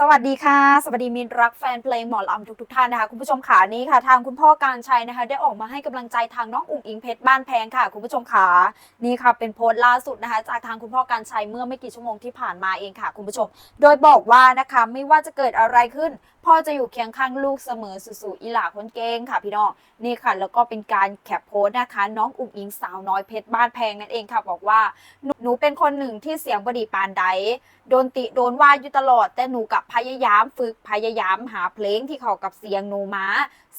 สวัสดีค่ะ สวัสดีมินรักแฟนเพลงหมอลำทุกๆท่านนะคะ คุณผู้ชมขานี่ค่ะ ทางคุณพ่อการชัยนะคะ ได้ออกมาให้กำลังใจทางน้องอุ๋งอิงเพชรบ้านแพงค่ะ คุณผู้ชมขานี่ค่ะ เป็นโพสต์ล่าสุดนะคะ จากทางคุณพ่อการชัยเมื่อไม่กี่ชั่วโมงที่ผ่านมาเองค่ะ คุณผู้ชม โดยบอกว่านะคะไม่ว่าจะเกิดอะไรขึ้น พ่อจะอยู่เคียงข้างลูกเสมอสู่อีหลาคนเก่งค่ะพี่น้องนี่ค่ะ แล้วก็เป็นการแคปโพสนะคะ น้องอุ๋งอิงสาวน้อยเพชรบ้านแพงนั่นเองค่ะ บอกว่าหนูหนูเป็นคนหนึ่งที่เสียงบดีปานใดโดนติโดนว่าอยู่ตลอด แต่หนูกับพยายามฝึกพยายามหาเพลงที่เข้ากับเสียงหนูมา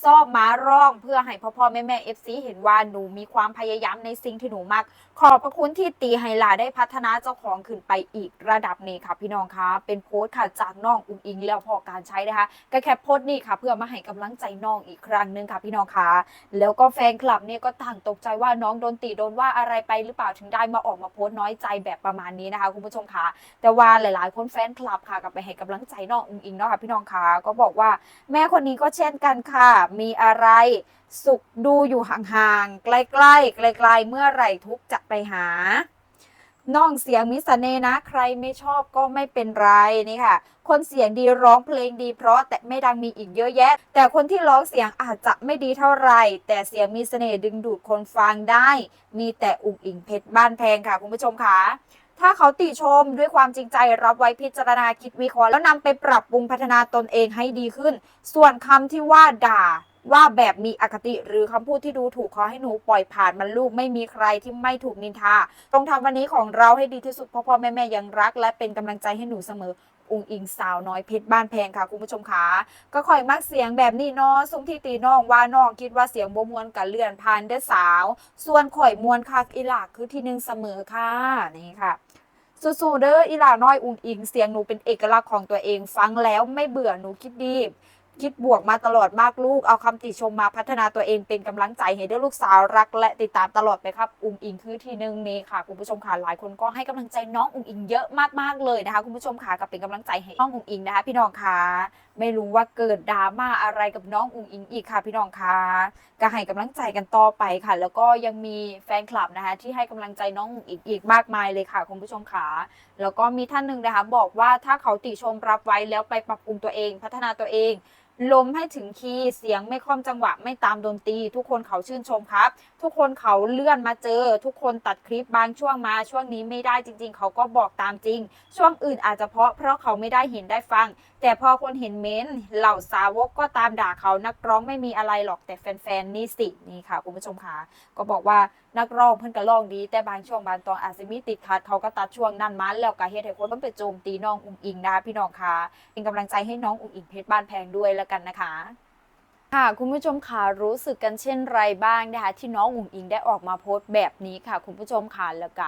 ซอบมาร้องเพื่อให้พ่อพ่อแม่แม่เอฟซีเห็นว่าหนูมีความพยายามในสิ่งที่หนูมักขอบพระคุณที่ตีไฮลาได้พัฒนาเจ้าของขึ้นไปอีกระดับนี้ค่ะพี่น้องคะเป็นโพสต์ค่ะจากน้องอุ้งอิงแล้วพอการใช้นะคะก็แค่โพสต์นี่ค่ะ เพื่อมาให้กำลังใจน้องอีกครั้งหนึ่งค่ะพี่น้องคะแล้วก็แฟนคลับเนี่ยก็ต่างตกใจว่าน้องโดนตีโดนว่าอะไรไปหรือเปล่าถึงได้มาออกมาโพสต์น้อยใจแบบประมาณนี้นะคะคุณผู้ชมคะแต่ว่าหลาย ๆ คนแฟนคลับค่ะกลับไปให้กำลังใจน้องอุงอิงเนาะค่ะพี่น้องคะก็บอกว่าแม่คนนี้ก็เช่นกันค่ะมีอะไร สุขดูอยู่ห่างๆ ใกล้ๆ ไกลๆ เมื่อไหร่ทุกจะไปหา น้องเสียงมิสเน่ห์นะ ใครไม่ชอบก็ไม่เป็นไรนี่ค่ะ คนเสียงดีร้องเพลงดี เพราะแต่ไม่ดังมีอีกเยอะแยะ แต่คนที่ร้องเสียงอาจจะไม่ดีเท่าไหร่ แต่เสียงมีเสน่ห์ดึงดูดคนฟังได้ มีแต่อุ๋งอิงเพชรบ้านแพงค่ะคุณผู้ชมค่ะ ถ้าเขาติชมด้วยความจริงใจรับไว้พิจารณาคิดวิเคราะห์แล้วนำไปปรับปรุงพัฒนาตนเองให้ดีขึ้น ส่วนคำที่ว่าด่าว่าแบบมีอคติหรือคำพูดที่ดูถูกขอให้หนูปล่อยผ่านมันลูกไม่มีใครที่ไม่ถูกนินทาต้องทำวันนี้ของเราให้ดีที่สุดเพ่อพ่อแม่แม่ยังรัก และเป็นกำลังใจให้หนูเสมอ อุงอิงสาวน้อยเพชรบ้านแพงค่ะคุณผู้ชมคะก็คอยมักเสียงแบบนี้เนาะซุ้มที่ตีน้องว่าน้องคิดว่าเสียงบ่มวนกับเลื่อนพันเด้อสาว ส่วนข่อยมวนคักอีหลักคือที่หนึ่งเสมอค่ะนี่ค่ะสู้ๆเด้ออีหลาน้อยอุงอิงเสียงหนูเป็นเอกลักษณ์ของตัวเองฟังแล้วไม่เบื่อหนูคิดดี คิดบวกมาตลอดมากลูก เอาคำติชมมาพัฒนาตัวเองเป็นกำลังใจให้เด้อลูกสาวรัก และติดตามตลอดไปครับ อุ้งอิงคือที่หนึ่งนี่ค่ะ คุณผู้ชมค่ะหลายคนก็ให้กำลังใจน้องอุ้งอิงเยอะมากๆเลยนะคะ คุณผู้ชมค่ะกับเป็นกำลังใจให้น้องอุ้งอิงนะคะ พี่น้องค่ะไม่รู้ว่าเกิดดราม่าอะไรกับน้องอุ้งอิงอีกค่ะ พี่น้องค่ะก็ให้กำลังใจกันต่อไปค่ะ แล้วก็ยังมีแฟนคลับนะคะที่ให้กำลังใจน้องอุ้งอิงอีกมากมายเลยค่ะ คุณผู้ชมค่ะแล้วก็มีท่านหนึ่งนะคะ บอกว่าถ้าเขาติชมรับไว้แล้วไปปรับปรุงตัวเอง พัฒนาตัวเอง ลมให้ถึงคีย์เสียงไม่คล่อมจังหวะไม่ตามดนตรีทุกคนเขาชื่นชมครับ ทุกคนเขาเลื่อนมาเจอ ทุกคนตัดคลิปบางช่วงมาช่วงนี้ไม่ได้จริง ๆ เขาก็บอกตามจริง ช่วงอื่นอาจจะเพราะเพราะเขาไม่ได้เห็นได้ฟัง แต่พอคนเห็นเม้นต์เหล่าสาวกก็ตามด่าเขานักร้องไม่มีอะไรหรอกแต่แฟนๆนี่สินี่ค่ะคุณผู้ชมค่ะก็บอกว่านักร้องเพิ่นก็ร้องดี แต่บางช่วงบางตอนอาจจะมีติดขัดเขาก็ตัดช่วงนั้นมาแล้วก็เฮ็ดให้คนมันไปโจมตีน้องอุ๋งอิงนะคะพี่น้องค่ะเป็นกำลังใจให้น้องอุ๋งอิงเพชรบ้านแพงด้วยแล้วกันนะคะ ค่ะคุณผู้ชมค่ะรู้สึกกันเช่นไรบ้างนะคะที่น้องอุ๋งอิงได้ออกมาโพสต์แบบนี้ค่ะ คุณผู้ชมค่ะแล้วก็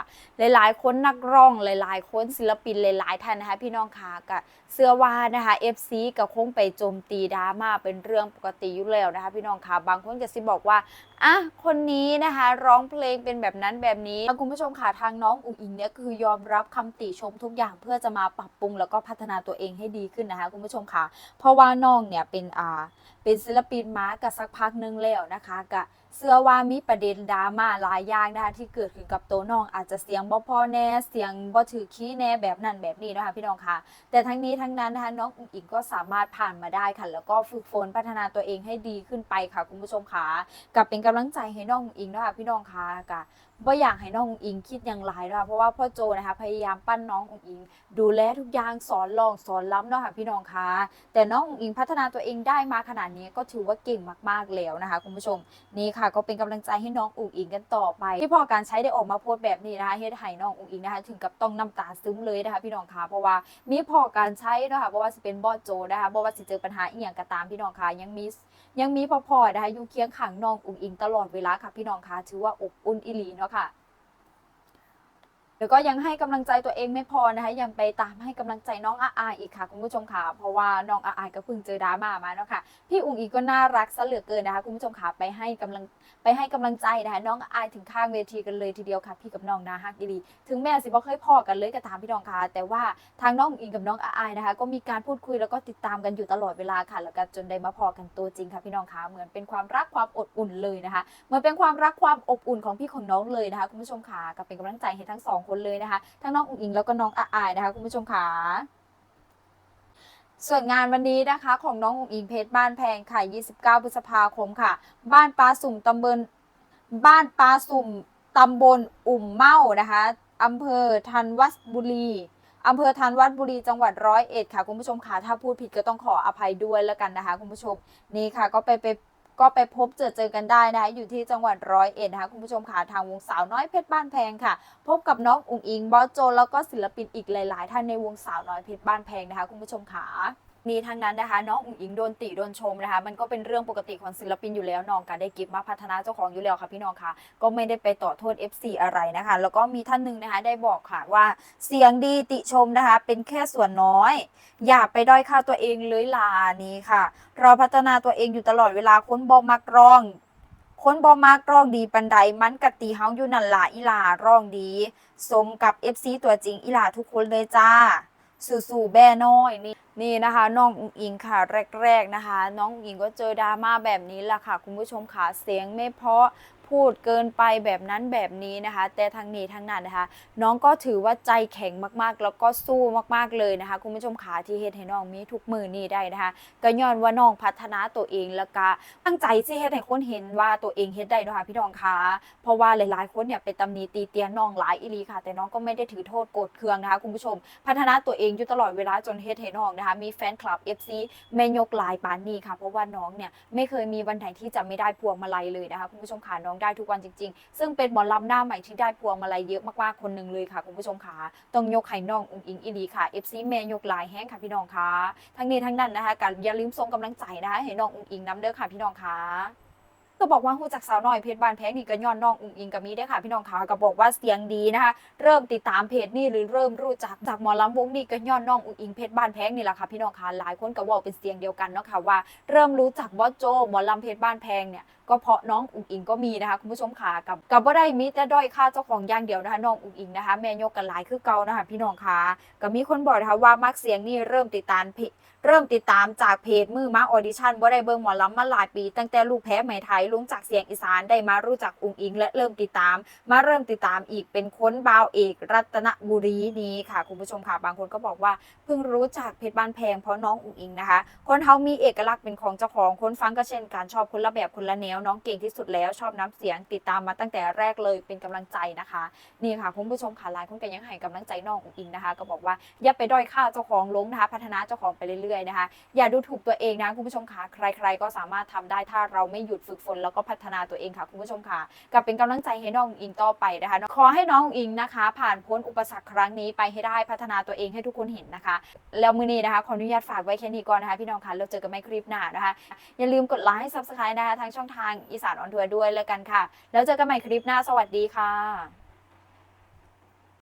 หลายๆคนนักร้องหลายๆคนศิลปินหลายๆท่านนะคะพี่น้องค่ะก็เสื้อว่านะคะ FC ก็คงไปโจมตีดราม่าเป็นเรื่องปกติอยู่แล้วนะคะ พี่น้องค่ะบางคนก็สิบอกว่าอะคนนี้นะคะร้องเพลงเป็นแบบนั้นแบบนี้คุณผู้ชมค่ะทางน้องอุ๋งอิงเนี่ยคือยอมรับคำติชมทุกอย่างเพื่อจะมาปรับปรุงแล้วก็พัฒนาตัวเองให้ดีขึ้นนะคะ คุณผู้ชมค่ะเพราะว่าน้องเนี่ยเป็นอ่าเป็นศิลปินมากับสักพักหนึงแล้วนะคะกะเสื้อว่ามีประเด็นดราม่าหลายอย่างนะคะที่เกิดขึ้นกับตัวน้องอาจจะเสียงบ่พอแน่เสียงบ่ถือขี้แน่แบบนั้นแบบนี้นะคะพี่น้องค่ะ แต่ทั้งนี้ทั้งนั้นนะคะน้องอุ๋งอิงก็สามารถผ่านมาได้ค่ะแล้วก็ฝึกฝนพัฒนาตัวเองให้ดีขึ้นไปค่ะคุณผู้ชมค่ะกับเป็นกำลังใจให้น้องอุ๋งอิงนะคะพี่น้องค่ะกะบ่อยากให้น้องอุ๋งอิงคิดอย่างไรนะคะเพราะว่าพ่อโจนะคะพยายามปั้นน้องอุ๋งอิง ดูแลทุกอย่างสอนลองสอนล้ำเนาะค่ะพี่น้องค่ะแต่น้องอุ๋งอิงพัฒนาตัวเองได้มาขนาดนี้ก็ถือว่าเก่งมากๆแล้วนะคะคุณผู้ชมนี่ค่ะก็เป็นกำลังใจให้น้องอุ๋งอิงกันต่อไป ที่พอการใช้ได้ออกมาโพสต์แบบนี้นะคะเฮ็ดให้น้องอุ๋งอิงนะคะ ถึงกับต้องน้ำตาซึมเลยนะคะพี่น้องคะเพราะว่ามีพอการใช้นะคะเพราะว่าสิเป็นบอดโจนะคะเพราะว่าสิเจอปัญหาอีหยังก็ตามพี่น้องคะยังมียังมีพอๆนะคะอยู่เคียงข้างน้องอุ๋งอิงตลอดเวลาค่ะพี่น้องคะถือว่าอบอุ่นอีหลีเนาะค่ะ แล้วก็ยังให้กำลังใจตัวเองไม่พอนะคะยังไปตามให้กำลังใจน้องอาอายอีกค่ะคุณผู้ชมค่ะเพราะว่าน้องอาอายก็เพิ่งเจอดราม่ามาเนาะค่ะพี่อุ๋งอีกก็น่ารักซะเหลือเกินนะคะคุณผู้ชมค่ะไปให้กำลังไปให้กำลังใจนะคะน้องอาอายถึงข้างเวทีกันเลยทีเดียวค่ะ พี่กับน้องนาฮักดีๆถึงแม้สิบ่เคยพอกันเลยก็ตามพี่น้องค่ะแต่ว่าทางน้องอุ๋งอิงกับน้องอาอายนะคะ ก็มีการพูดคุยแล้วก็ติดตามกันอยู่ตลอดเวลาค่ะ แล้วก็จนได้มาพอกันตัวจริงค่ะพี่น้องค่ะเหมือนเป็นความรักความอบอุ่นเลยนะคะเหมือนเป็นความรักความอบอุ่นของพี่ของน้องเลยนะคะคุณผู้ชมค่ะก็เป็นกำลังใจให้ทั้งสองคนเลยนะคะทั้งน้องอุ๋งอิงแล้วก็น้องอาอายนะคะคุณผู้ชมค่ะส่วนงานวันนี้นะคะของน้องอุ๋งอิงเพชรบ้านแพงค่ะ 29 พฤษภาคมค่ะ บ้านปลาสุ่มตำบลบ้านปลาสุ่มตำบลอุ่มเมานะคะอำเภอธัญวัฒบุรีอำเภอธัญวัฒบุรีจังหวัดร้อยเอ็ดค่ะคุณผู้ชมค่ะถ้าพูดผิดก็ต้องขออภัยด้วยแล้วกันนะคะคุณผู้ชมนี่ค่ะก็ไปไป ก็ไปพบเจอเจอกันได้นะคะอยู่ที่จังหวัดร้อยเอ็ดนะคะคุณผู้ชมค่ะทางวงสาวน้อยเพชรบ้านแพงค่ะ พบกับน้องอุ๋งอิงบอสโจแล้วก็ศิลปินอีกหลาย ๆ ท่านในวงสาวน้อยเพชรบ้านแพงนะคะคุณผู้ชมขา นี่ทั้งนั้นนะคะ น้องอุ๋งอิงโดนติโดนชมนะคะ มันก็เป็นเรื่องปกติของศิลปินอยู่แล้วน้องการได้กิฟต์มาพัฒนาเจ้าของอยู่แล้วค่ะพี่น้องค่ะ ก็ไม่ได้ไปต่อโทษ FC อะไรนะคะ แล้วก็มีท่านหนึ่งนะคะได้บอกค่ะว่าเสียงดีติชมนะคะ เป็นแค่ส่วนน้อย อย่าไปด้อยค่าตัวเองเลยลานี้ค่ะ เราพัฒนาตัวเองอยู่ตลอดเวลาค้นบอมักร้องคนบอมากร้องดีปันใดมันกะตีเฮาอยู่นั่นล่ะอีลาร้องดี สมกับ FC ตัวจริงอีลาทุกคนเลยจ้า สู่ๆแบ่น้อยนี่นี่นะคะ น้องอุ๋งอิงค่ะแรก ๆนะคะ น้องอุ๋งอิงก็เจอดราม่าแบบนี้แหละค่ะ คุณผู้ชมค่ะเสียงไม่เพราะ พูดเกินไปแบบนั้นแบบนี้นะคะ แต่ทางนี้ทางนั้นนะคะ น้องก็ถือว่าใจแข็งมากๆ แล้วก็สู้มากๆเลยนะคะคุณผู้ชมขาที่เฮ็ดให้น้องมีทุกมือนี่ได้นะคะก็ย้อนว่าน้องพัฒนาตัวเองแล้วก็ตั้งใจสิเฮ็ดให้คนเห็นว่าตัวเองเฮ็ดได้นะคะพี่น้องคะเพราะว่าหลายๆคนเนี่ยไปตำหนิตีเตียนน้องหลายอีลีค่ะ แต่น้องก็ไม่ได้ถือโทษโกรธเคืองนะคะคุณผู้ชม พัฒนาตัวเองอยู่ตลอดเวลาจนเฮ็ดให้น้องนะคะ มีแฟนคลับ FC แม่ยกหลายปานนี้ค่ะ เพราะว่าน้องเนี่ยไม่เคยมีวันไหนที่จะไม่ได้พวงมาลัยเลยนะคะคุณผู้ชมค่ะน้องได้ทุกวันจริง ๆ ซึ่งเป็นหมอลำหน้าใหม่ที่ได้พวงมาลัยเยอะมากๆคนหนึ่งเลยค่ะคุณผู้ชมค่ะต้องยกให้น้องอุ๋งอิงอีหลีค่ะ FC แม่ยกหลายแห้งค่ะพี่น้องค่ะทั้งนี้ทั้งนั้นนะคะกันอย่าลืมส่งกำลังใจนะคะให้น้องอุ๋งอิงน้ำเด้อค่ะพี่น้องค่ะก็บอกว่าหูจักสาวน้อยเพจบานแพงนี่ก็ย้อนน้องอุ๋งอิงกับมีได้ค่ะพี่น้องค่ะก็บอกว่าเสียงดีนะคะ เริ่มติดตามเพจนี่หรือเริ่มรู้จักจากหมอลำวงนี่ก็ย้อนน้องอุ๋งอิงเพจบ้านแพงนี่แหละค่ะพี่น้องค่ะหลายคนก็บอกเป็นเสียงเดียวกันเนาะค่ะว่าเริ่มรู้จักบอสโจหมอลำเพจบานแพงเนี่ย ก็เพราะน้องอุ๋งอิงก็มีนะคะคุณผู้ชมค่ะกับกับว่าได้มีแต่ด้อยค่าเจ้าของอย่างเดียวนะคะน้องอุ๋งอิงนะคะแม่ยกกันหลายคือเก่านะคะพี่น้องค่ะก็มีคนบอกนะคะว่ามักเสียงนี่เริ่มติดตามเริ่มติดตามจากเพจมือมาออดิชั่นว่าได้เบิ่งหมอลำมาหลายปี ตั้งแต่ลูกแพ้ไหมไทยลุงจากเสียงอีสานได้มารู้จักอุ๋งอิง และเริ่มติดตาม มาเริ่มติดตามอีกเป็นค้นบาวเอกรัตนบุรีนี้ค่ะคุณผู้ชมค่ะบางคนก็บอกว่าเพิ่งรู้จักเพจบ้านแพงเพราะน้องอุ๋งอิงนะคะ คนเฮามีเอกลักษณ์เป็นของเจ้าของคนฟังก็เช่นกันชอบคนละแบบคนละแนวน้องเก่งที่สุดแล้วชอบน้ำเสียงติดตามมาตั้งแต่แรกเลยเป็นกำลังใจนะคะ นี่ค่ะคุณผู้ชมค่ะลายคนก็ยังให้กำลังใจน้องอุ๋งอิงนะคะ ก็บอกว่าอย่าไปด้อยค่าเจ้าของลงนะคะ พัฒนาเจ้าของไปเรื่อยๆนะคะ อย่าดูถูกตัวเองนะคุณผู้ชมค่ะใคร ๆ ก็สามารถทำได้ถ้าเราไม่หยุดฝึกฝนแล้วก็พัฒนาตัวเองค่ะคุณผู้ชมค่ะกับเป็นกำลังใจให้น้องอุ๋งอิงต่อไปนะคะ ขอให้น้องอุ๋งอิงนะคะ ผ่านพ้นอุปสรรคครั้งนี้ไปให้ได้พัฒนาตัวเองให้ทุกคนเห็นนะคะ แล้วมือนี้นะคะขออนุญาตฝากไว้แค่นี้ก่อนนะคะพี่น้องคะเราเจอกันไม่คลิปหน้านะคะ อย่าลืมกดไลค์ subscribe นะคะทางช่องทางอีสานออนทัวร์ด้วยแล้วกันค่ะ แล้วเจอกันใหม่คลิปหน้าสวัสดีค่ะ